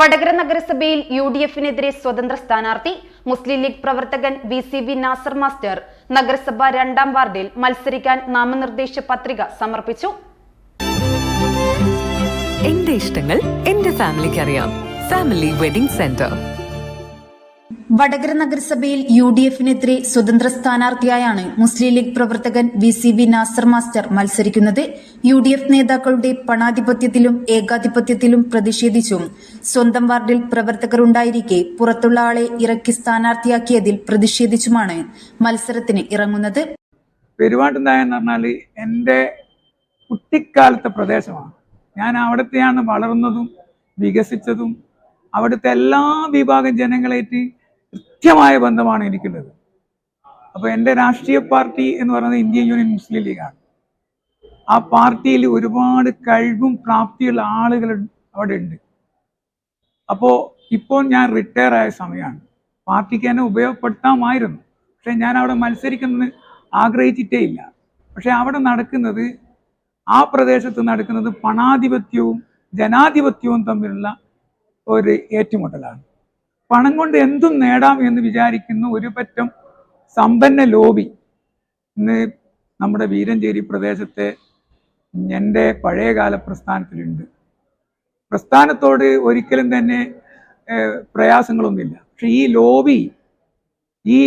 വടകര നഗരസഭയിൽ U D എഫിനെതിരെ സ്വതന്ത്ര സ്ഥാനാർത്ഥി മുസ്ലിം ലീഗ് പ്രവർത്തകൻ V C V Nasar master നഗരസഭ രണ്ടാം വാർഡിൽ മത്സരിക്കാൻ നാമനിർദ്ദേശ പത്രിക സമർപ്പിച്ചു. എന്റെ ഇഷ്ടങ്ങൾ എന്റെ ഫാമിലിക്ക് അറിയാം. Family wedding centre. വടകര നഗരസഭയിൽ യു ഡി എഫിനെതിരെ സ്വതന്ത്ര സ്ഥാനാർത്ഥിയായാണ് മുസ്ലിം ലീഗ് പ്രവർത്തകൻ V C V Nasar master മത്സരിക്കുന്നത്. യു ഡി എഫ് നേതാക്കളുടെ പണാധിപത്യത്തിലും ഏകാധിപത്യത്തിലും പ്രതിഷേധിച്ചും സ്വന്തം വാർഡിൽ പ്രവർത്തകർ ഉണ്ടായിരിക്കെ പുറത്തുള്ള ആളെ ഇറക്കി സ്ഥാനാർത്ഥിയാക്കിയതിൽ പ്രതിഷേധിച്ചുമാണ് മത്സരത്തിന് ഇറങ്ങുന്നത്. പെരുവാട്ടുണ്ടായ എന്ന് പറഞ്ഞാൽ എന്റെ കുട്ടിക്കാലത്തെ പ്രദേശമാണ്. ഞാൻ അവിടത്തെയാണ് വളർന്നതും വികസിച്ചതും അവിടുത്തെ എല്ലാ വിഭാഗം ജനങ്ങളായിട്ട് കൃത്യമായ ബന്ധമാണ് എനിക്കുള്ളത്. അപ്പോൾ എന്റെ രാഷ്ട്രീയ പാർട്ടി എന്ന് പറയുന്നത് ഇന്ത്യൻ യൂണിയൻ മുസ്ലിം ലീഗാണ്. ആ പാർട്ടിയിൽ ഒരുപാട് കഴിവും പ്രാപ്തിയുള്ള ആളുകൾ അവിടെ ഉണ്ട്. അപ്പോൾ ഇപ്പോൾ ഞാൻ റിട്ടയർ ആയ സമയമാണ് പാർട്ടിക്ക് എന്നെ ഉപയോഗപ്പെടുത്താമായിരുന്നു. പക്ഷെ ഞാൻ അവിടെ മത്സരിക്കുന്നതിന് ആഗ്രഹിച്ചിട്ടേ ഇല്ല. പക്ഷെ അവിടെ നടക്കുന്നത് ആ പ്രദേശത്ത് നടക്കുന്നത് പണാധിപത്യവും ജനാധിപത്യവും തമ്മിലുള്ള ഒരു ഏറ്റുമുട്ടലാണ്. പണം കൊണ്ട് എന്തും നേടാം എന്ന് വിചാരിക്കുന്ന ഒരു പറ്റം സമ്പന്ന ലോബി. ഇന്ന് നമ്മുടെ വീരഞ്ചേരി പ്രദേശത്തെ എന്റെ പഴയകാല പ്രസ്ഥാനത്തിലുണ്ട്. പ്രസ്ഥാനത്തോട് ഒരിക്കലും തന്നെ പ്രയാസങ്ങളൊന്നുമില്ല. പക്ഷെ ഈ ലോബി ഈ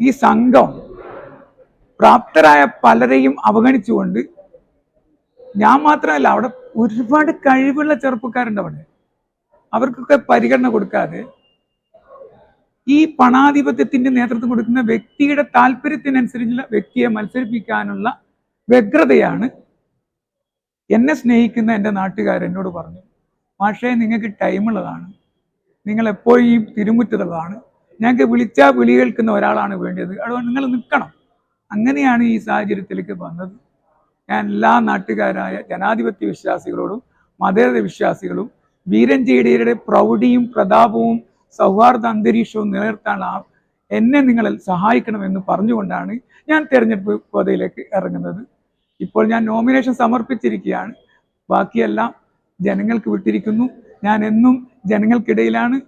ഈ സംഘം പ്രാപ്തരായ പലരെയും അവഗണിച്ചുകൊണ്ട് ഞാൻ മാത്രമല്ല അവിടെ ഒരുപാട് കഴിവുള്ള ചെറുപ്പക്കാരുണ്ട് അവിടെ. അവർക്കൊക്കെ പരിഗണന കൊടുക്കാതെ ഈ പണാധിപത്യത്തിന്റെ നേതൃത്വം കൊടുക്കുന്ന വ്യക്തിയുടെ താല്പര്യത്തിനനുസരിച്ചുള്ള വ്യക്തിയെ മത്സരിപ്പിക്കാനുള്ള വ്യഗ്രതയാണ് എന്നെ സ്നേഹിക്കുന്ന എന്റെ നാട്ടുകാർ എന്നോട് പറഞ്ഞു. മാഷേ നിങ്ങൾക്ക് ടൈമുള്ളതാണ്. നിങ്ങൾ എപ്പോഴും ഈ തിരുമുറ്റതുള്ളതാണ് ഞങ്ങൾക്ക് വിളിച്ചാൽ വിളി കേൾക്കുന്ന ഒരാളാണ് വേണ്ടത്. അതുകൊണ്ട് നിങ്ങൾ നിൽക്കണം. അങ്ങനെയാണ് ഈ സാഹചര്യത്തിലേക്ക് വന്നത്. ഞാൻ എല്ലാ നാട്ടുകാരായ ജനാധിപത്യ വിശ്വാസികളോടും മതേതര വിശ്വാസികളും വീരഞ്ചേടിയരുടെ പ്രൗഢിയും പ്രതാപവും സൗഹാർദ്ദ അന്തരീക്ഷവും നിലനിർത്താൻ എന്നെ നിങ്ങൾ സഹായിക്കണമെന്ന് പറഞ്ഞുകൊണ്ടാണ് ഞാൻ തിരഞ്ഞെടുപ്പ് കോതയിലേക്ക് ഇറങ്ങുന്നത്. ഇപ്പോൾ ഞാൻ നോമിനേഷൻ സമർപ്പിച്ചിരിക്കുകയാണ്. ബാക്കിയെല്ലാം ജനങ്ങൾക്ക് വിട്ടിരിക്കുന്നു. ഞാൻ എന്നും ജനങ്ങൾക്കിടയിലാണ്.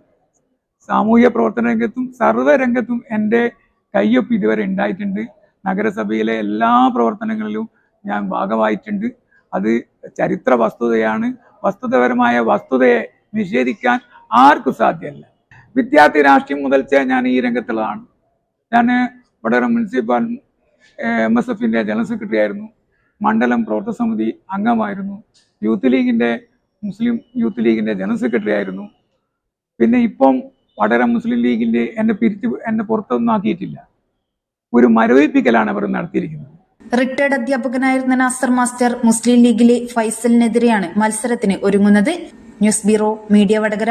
സാമൂഹ്യ പ്രവർത്തന രംഗത്തും സർവ രംഗത്തും എന്റെ കയ്യൊപ്പ് ഇതുവരെ ഉണ്ടായിട്ടുണ്ട്. നഗരസഭയിലെ എല്ലാ പ്രവർത്തനങ്ങളിലും ഞാൻ ഭാഗമായിട്ടുണ്ട്. അത് ചരിത്ര വസ്തുതയാണ്. വസ്തുതപരമായ വസ്തുതയെ നിഷേധിക്കാൻ ആർക്കും സാധ്യമല്ല. വിദ്യാർത്ഥി രാഷ്ട്രീയം മുതൽച്ചേ ഞാൻ ഈ രംഗത്തുള്ളതാണ്. ഞാൻ വടകര മുനിസിപ്പൽ എം എസ് എഫിന്റെ ജനറൽ സെക്രട്ടറി ആയിരുന്നു. മണ്ഡലം പ്രവർത്തക സമിതി അംഗമായിരുന്നു. യൂത്ത് ലീഗിന്റെ മുസ്ലിം യൂത്ത് ലീഗിന്റെ ജനറൽ സെക്രട്ടറി ആയിരുന്നു. പിന്നെ ഇപ്പം വടകര മുസ്ലിം ലീഗിന്റെ എന്നെ പിരിച്ച് എന്നെ പുറത്തൊന്നും ആക്കിയിട്ടില്ല. ഒരു മരവിപ്പിക്കലാണ് അവർ നടത്തിയിരിക്കുന്നത്. റിട്ടയർഡ് അധ്യാപകനായിരുന്ന നാസർ മാസ്റ്റർ മുസ്ലിം ലീഗിലെ ഫൈസലിനെതിരെയാണ് മത്സരത്തിന് ഒരുങ്ങുന്നത്. News bureau media Vadakara.